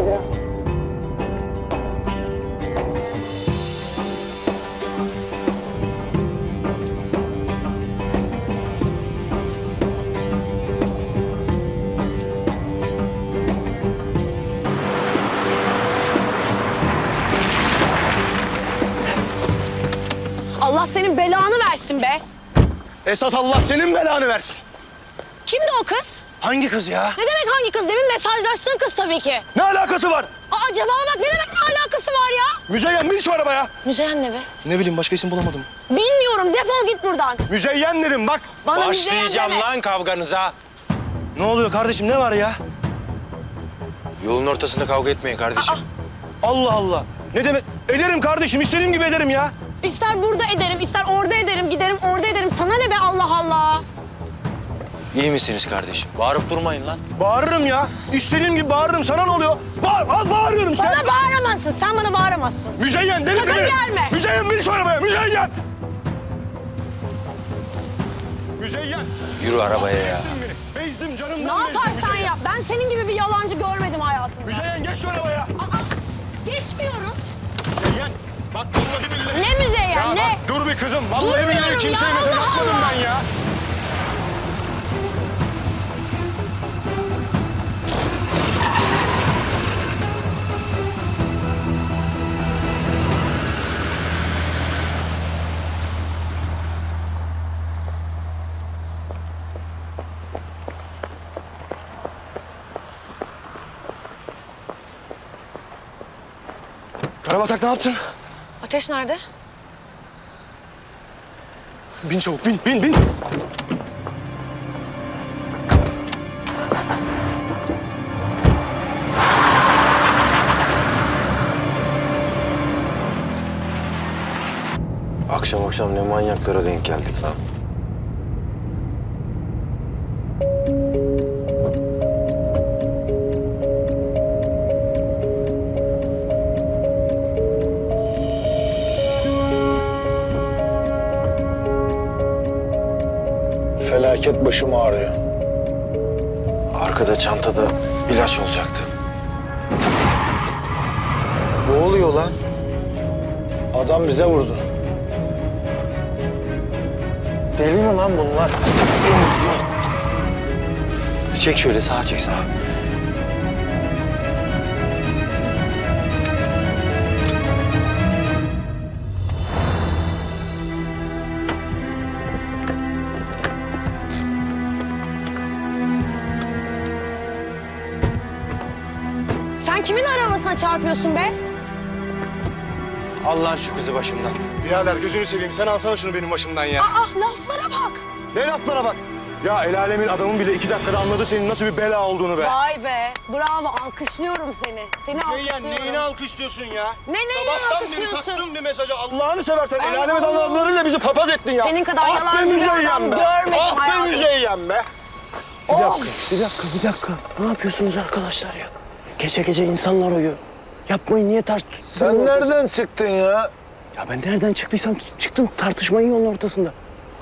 Yavaşla biraz. Allah senin belanı versin be. Esat Allah senin belanı versin. Kimdi o kız? Hangi kız ya? Ne demek hangi kız? Demin mesajlaştığın kız tabii ki. Ne alakası var? Aa cevaba bak ne demek ne alakası var ya? Müzeyyen bin şu arabaya. Müzeyyen ne be? Ne bileyim başka isim bulamadım. Bilmiyorum defol git buradan. Müzeyyen dedim bak. Bana Müzeyyen Başlayacağım deme. lan kavganıza. Ne oluyor kardeşim ne var ya? Yolun ortasında kavga etmeyin kardeşim. Allah Allah. Ne demek? Ederim kardeşim istediğim gibi ederim ya. İster burada ederim, ister orada ederim, giderim orada ederim. Sana ne be Allah Allah. İyi misiniz kardeşim? Bağırıp durmayın lan. Bağırırım ya. İstediğim gibi bağırırım. Sana ne oluyor? Bağır, al bağırıyorum işte. Bana bağıramazsın, sen bana bağıramazsın. Müzeyyen dedim Sakın gelme. Müzeyyen bin şu arabaya. Müzeyyen. Müzeyyen. Yürü arabaya ya. Bezdim canımdan Ne bezdim yaparsan yap. Ben senin gibi bir yalancı görmedim hayatımda. Müzeyyen geç şu arabaya. Aa, geçmiyorum. Müzeyyen. Bak vallahi billahi. Ne Müzeyyen, Ya ne? bak dur bir kızım. Vallahi Durmuyorum billahi kimseye mesaj Allah atmadım Allah. ben ya. Karabatak ne yaptın? Ateş nerede? Bin çabuk bin bin bin. Akşam akşam ne manyaklara denk geldik lan. Felaket başım ağrıyor. Arkada çantada ilaç olacaktı. Ne oluyor lan? Adam bize vurdu. Deli mi lan bunlar? Çek şöyle sağa çek sağa. Sen kimin arabasına çarpıyorsun be? Allah şu kızı başımdan. Birader gözünü seveyim sen alsana şunu benim başımdan ya. Aa laflara bak. Ne laflara bak. Ya el alemin adamın bile iki dakikada anladı senin nasıl bir bela olduğunu be. Vay be. Bravo. Alkışlıyorum seni. Seni Müzeyyen alkışlıyorum. neyini alkışlıyorsun ya? Ne neyini Sabahtan beri alkışlıyorsun? taktığım bir mesajı Allah'ını seversen el Allah alemin adamlarıyla bizi papaz ettin ya. Senin kadar ah yalancı be bir adam be. görmedim Ah be hayatımda. Müzeyyen be. Of. Bir dakika, bir dakika. Ne yapıyorsunuz arkadaşlar ya? Gece gece insanlar uyuyor. Yapmayın, niye tart... Sen nereden çıktın ya? Ya ben nereden çıktıysam çıktım tartışmayın yolun ortasında.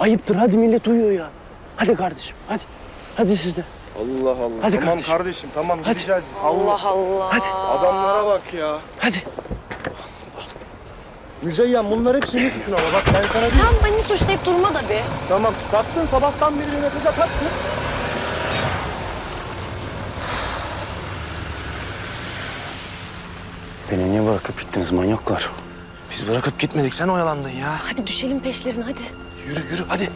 Ayıptır, hadi millet uyuyor ya. Hadi kardeşim, hadi. Hadi siz de. Allah Allah. Hadi Tamam kardeşim, kardeşim tamam Hadi. gideceğiz. Allah Allah. hadi, Adamlara bak ya. hadi. Müzeyyen bunlar hep senin suçun ama bak ben sana Sen beni suçlayıp durma da bir. Tamam taktın sabahtan beri bir mesaja Beni niye bırakıp gittiniz manyaklar? Biz bırakıp gitmedik sen oyalandın ya. Hadi düşelim peşlerine hadi. Yürü yürü hadi.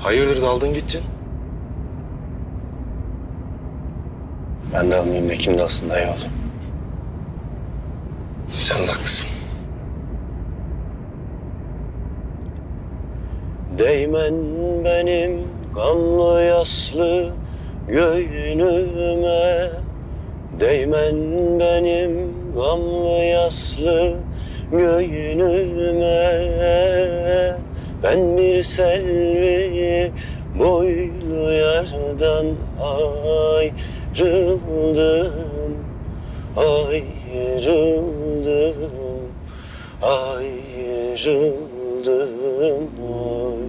Hayırdır daldın gittin? Ben de almayayım da kimdi aslında yol? Sen de haklısın. Değmen benim kanlı yaslı göğünüme Değmen benim gamlı yaslı göğünüme Ben bir selvi boylu yardan ayrıldım Ayrıldım Ayrıldım oy.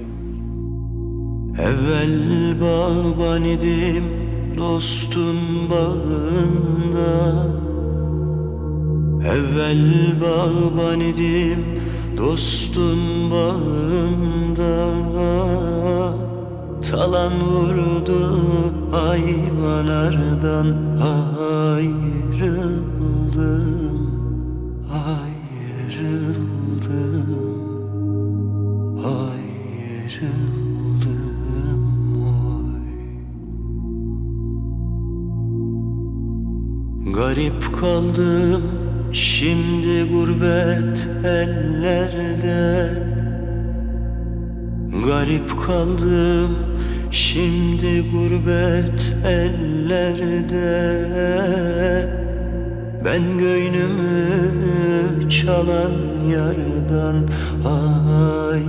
Evvel baban idim dostun bağında Evvel baban idim dostun bağında Talan vurdu hayvanlardan. Ayrıldım Ayrıldım Ayrıldım oy. Garip kaldım şimdi gurbet ellerde. Garip kaldım şimdi gurbet ellerde Ben göynümü çalan yardan ayrıldım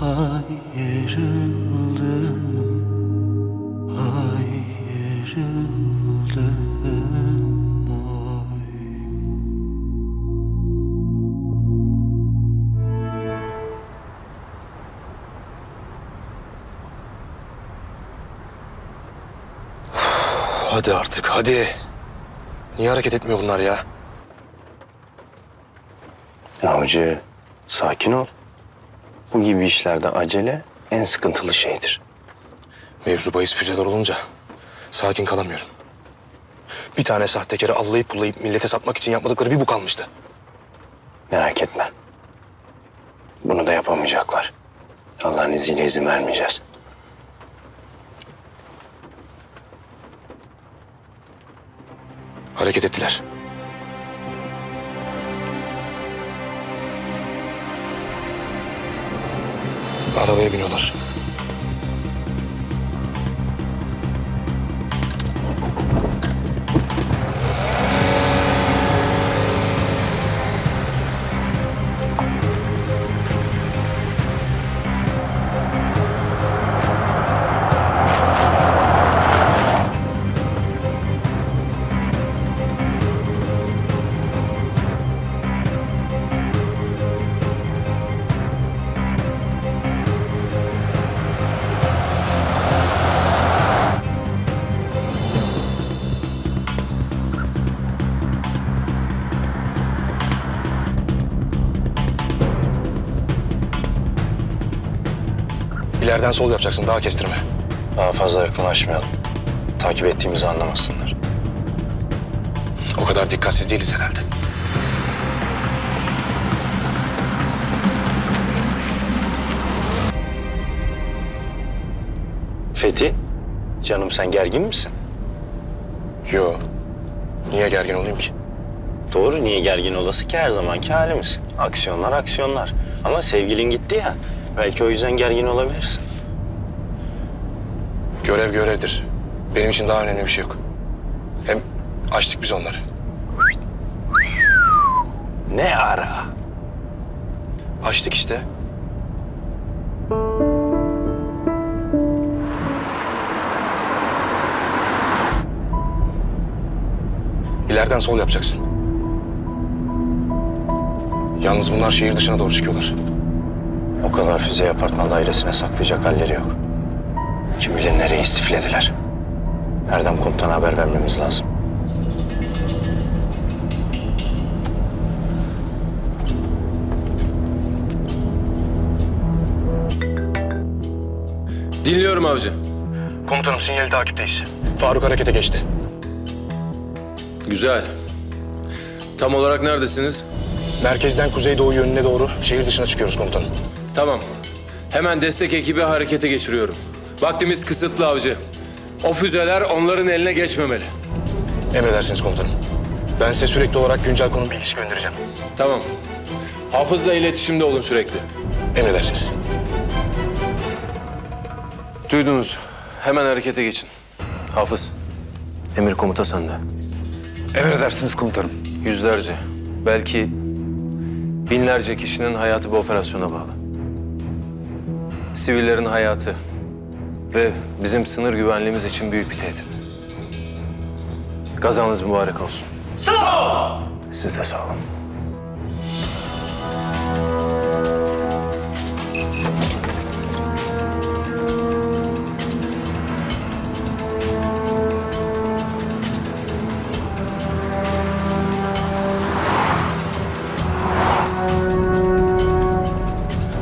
Ayrıldım Ayrıldım Hadi artık hadi. Niye hareket etmiyor bunlar ya? Avcı sakin ol. Bu gibi işlerde acele en sıkıntılı şeydir. Mevzu bahis füzeler olunca sakin kalamıyorum. Bir tane sahtekarı allayıp pullayıp millete satmak için yapmadıkları bir bu kalmıştı. Merak etme. Bunu da yapamayacaklar. Allah'ın izniyle izin vermeyeceğiz. Hareket ettiler. Arabaya biniyorlar. İleriden sol yapacaksın daha kestirme. Daha fazla yakınlaşmayalım. Takip ettiğimizi anlamasınlar. O kadar dikkatsiz değiliz herhalde. Fethi, canım sen gergin misin? Yo. Niye gergin olayım ki? Doğru, niye gergin olası ki her zamanki halimiz. Aksiyonlar aksiyonlar. Ama sevgilin gitti ya, belki o yüzden gergin olabilirsin. Görev görevdir. Benim için daha önemli bir şey yok. Hem açtık biz onları. Ne ara? Açtık işte. İleriden sol yapacaksın. Yalnız bunlar şehir dışına doğru çıkıyorlar. O kadar füzeyi apartman dairesine saklayacak halleri yok. Kim bilir nereye istiflediler. Erdem komutana haber vermemiz lazım. Dinliyorum avcı. Komutanım sinyali takipteyiz. Faruk harekete geçti. Güzel. Tam olarak neredesiniz? Merkezden kuzeydoğu yönüne doğru şehir dışına çıkıyoruz komutanım. Tamam. Hemen destek ekibi harekete geçiriyorum. Vaktimiz kısıtlı avcı. O füzeler onların eline geçmemeli. Emredersiniz komutanım. Ben size sürekli olarak güncel konum bilgisi göndereceğim. Tamam. Hafızla iletişimde olun sürekli. Emredersiniz. Duydunuz. Hemen harekete geçin. Hafız. Emir komuta sende. Emredersiniz komutanım. Yüzlerce. Belki Binlerce kişinin hayatı bu operasyona bağlı. Sivillerin hayatı ve bizim sınır güvenliğimiz için büyük bir tehdit. Kazanız mübarek olsun. Sağ ol. Siz de sağ olun.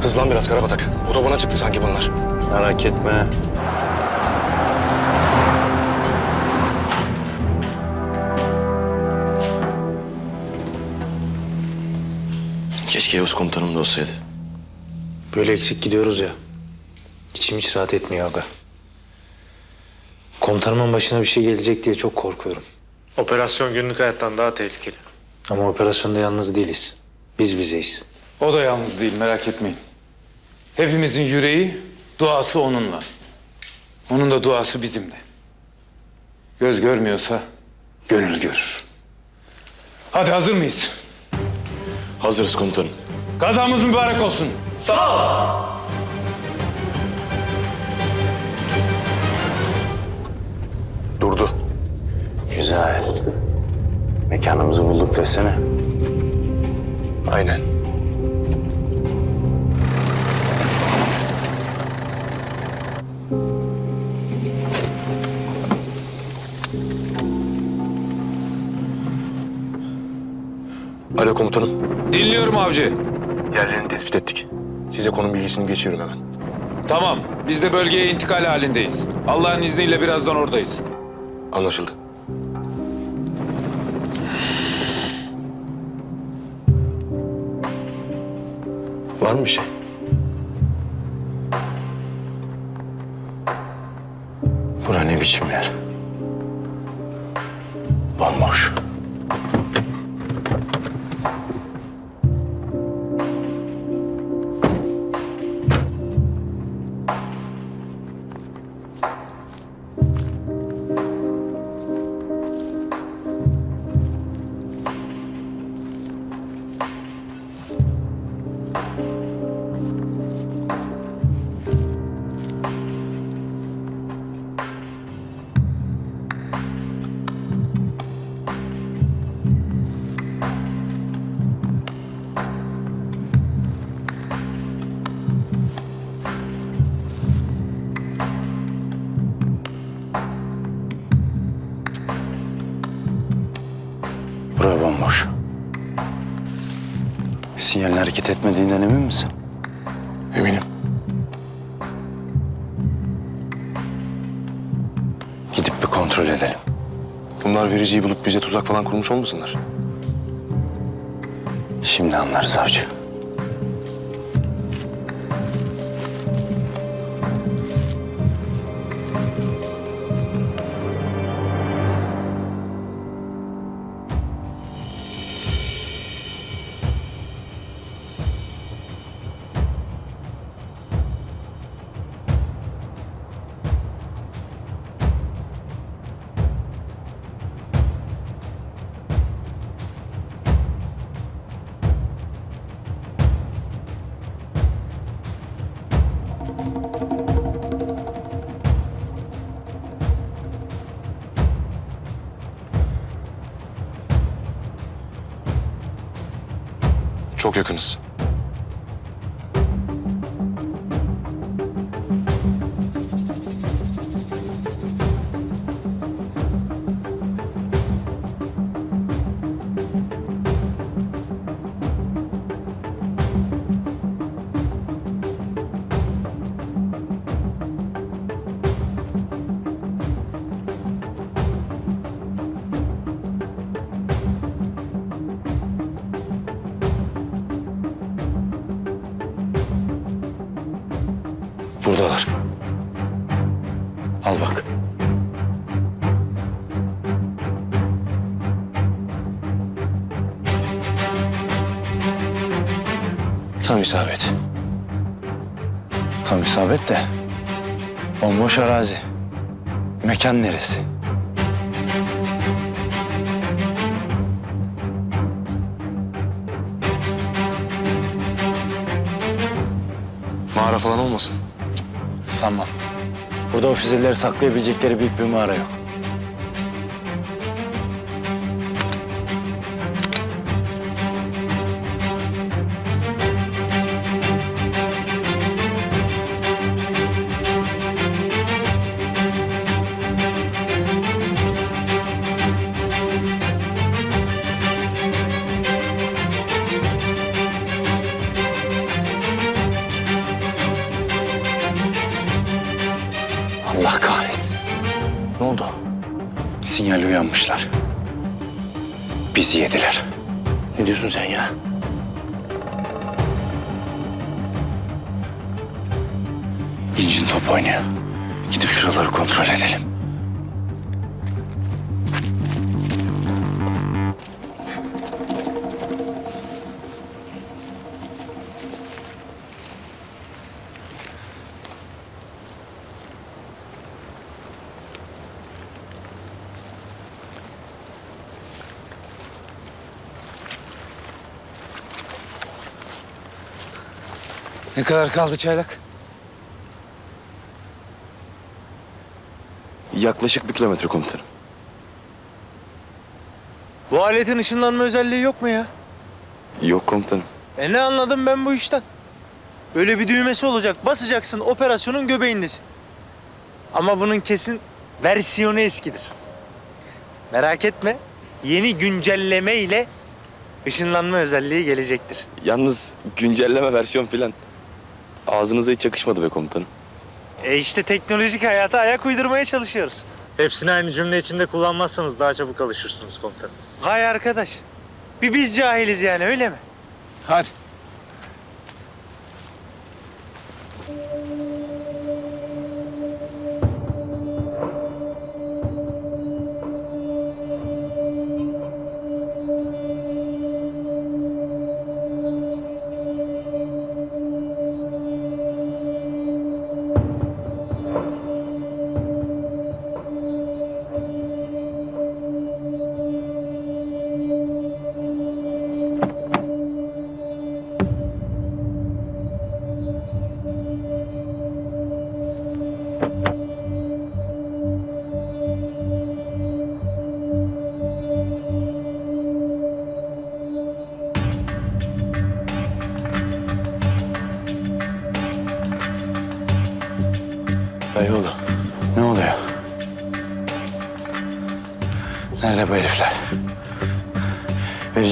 Hızlan biraz Karabatak. Otobana çıktı sanki bunlar. Merak etme. Keşke Yavuz komutanım da olsaydı. Böyle eksik gidiyoruz ya. İçim hiç rahat etmiyor aga. Komutanımın başına bir şey gelecek diye çok korkuyorum. Operasyon günlük hayattan daha tehlikeli. Ama operasyonda yalnız değiliz. Biz bizeyiz. O da yalnız değil merak etmeyin. Hepimizin yüreği, duası onunla. Onun da duası bizimle. Göz görmüyorsa gönül görür. Hadi hazır mıyız? Hazırız komutanım. Gazamız mübarek olsun. Durdu. Güzel. Mekanımızı bulduk desene. Aynen. Alo komutanım. Dinliyorum avcı. Yerlerini tespit ettik. Size konum bilgisini geçiyorum hemen. Tamam, biz de bölgeye intikal halindeyiz. Allah'ın izniyle birazdan oradayız. Anlaşıldı. Var mı bir şey? Bura ne biçim yer? Hareket etmediğinden emin misin? Eminim. Gidip bir kontrol edelim. Bunlar vericiyi bulup bize tuzak falan kurmuş olmasınlar? Şimdi anlarız avcı. Çok yakınız. Buradalar. Al bak. Tam isabet. Tam isabet de. Bomboş arazi. Mekan neresi? Mağara falan olmasın. Sanmam. Burada o füzeleri saklayabilecekleri büyük bir mağara yok. Sinyal uyanmışlar. Bizi yediler. Ne diyorsun sen ya? İncin top oynuyor. Gidip şuraları kontrol edelim. Ne kadar kaldı çaylak? Yaklaşık bir kilometre komutanım. Bu aletin ışınlanma özelliği yok mu ya? Yok komutanım. E ne anladım ben bu işten? Böyle bir düğmesi olacak. Basacaksın operasyonun göbeğindesin. Ama bunun kesin versiyonu eskidir. Merak etme. Yeni güncelleme ile ışınlanma özelliği gelecektir. Yalnız güncelleme versiyon filan. Ağzınıza hiç yakışmadı be komutanım. E işte teknolojik hayata ayak uydurmaya çalışıyoruz. Hepsini aynı cümle içinde kullanmazsanız daha çabuk alışırsınız komutanım. Hay arkadaş. Bir biz cahiliz yani öyle mi? Hadi.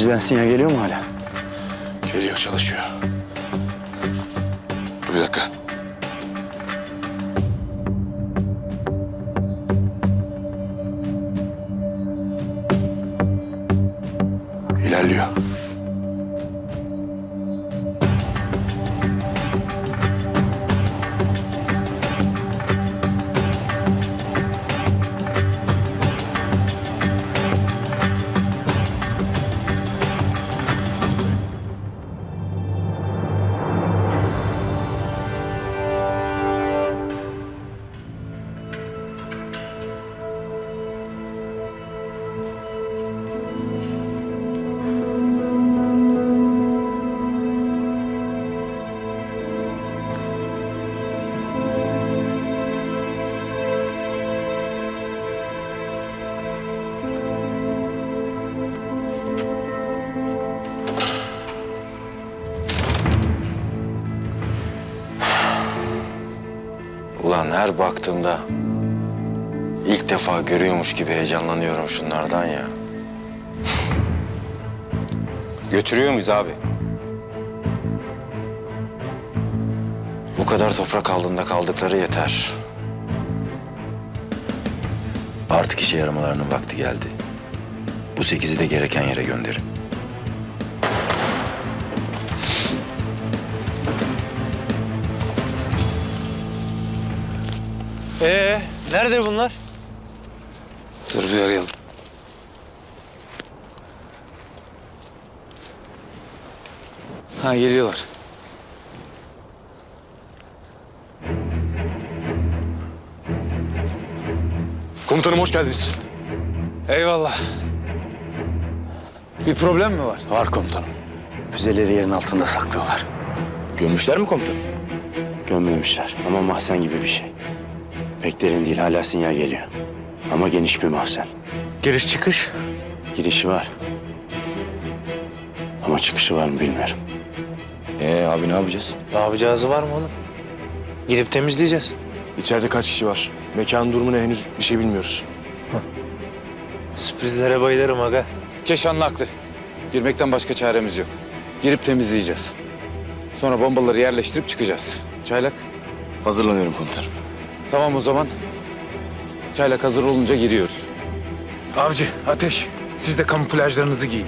Vericiden sinyal geliyor mu hala? Geliyor çalışıyor. Ulan her baktığımda ilk defa görüyormuş gibi heyecanlanıyorum şunlardan ya. Götürüyor muyuz abi? Bu kadar toprak altında kaldıkları yeter. Artık işe yaramalarının vakti geldi. Bu sekizi de gereken yere gönderin. Ee, nerede bunlar? Dur bir arayalım. Ha geliyorlar. Komutanım hoş geldiniz. Eyvallah. Bir problem mi var? Var komutanım. Füzeleri yerin altında saklıyorlar. Gömmüşler mi komutanım? Gömmemişler ama mahzen gibi bir şey. Pek derin değil hala sinyal geliyor. Ama geniş bir mahzen. Giriş çıkış. Girişi var. Ama çıkışı var mı bilmiyorum. Ee abi ne yapacağız? Ne yapacağızı var mı oğlum? Gidip temizleyeceğiz. İçeride kaç kişi var? Mekanın durumunu henüz bir şey bilmiyoruz. Sürprizlere bayılırım aga. Keşanlı haklı. Girmekten başka çaremiz yok. Girip temizleyeceğiz. Sonra bombaları yerleştirip çıkacağız. Çaylak. Hazırlanıyorum komutanım. Tamam o zaman. Çaylak hazır olunca giriyoruz. Avcı, Ateş. Siz de kamuflajlarınızı giyin.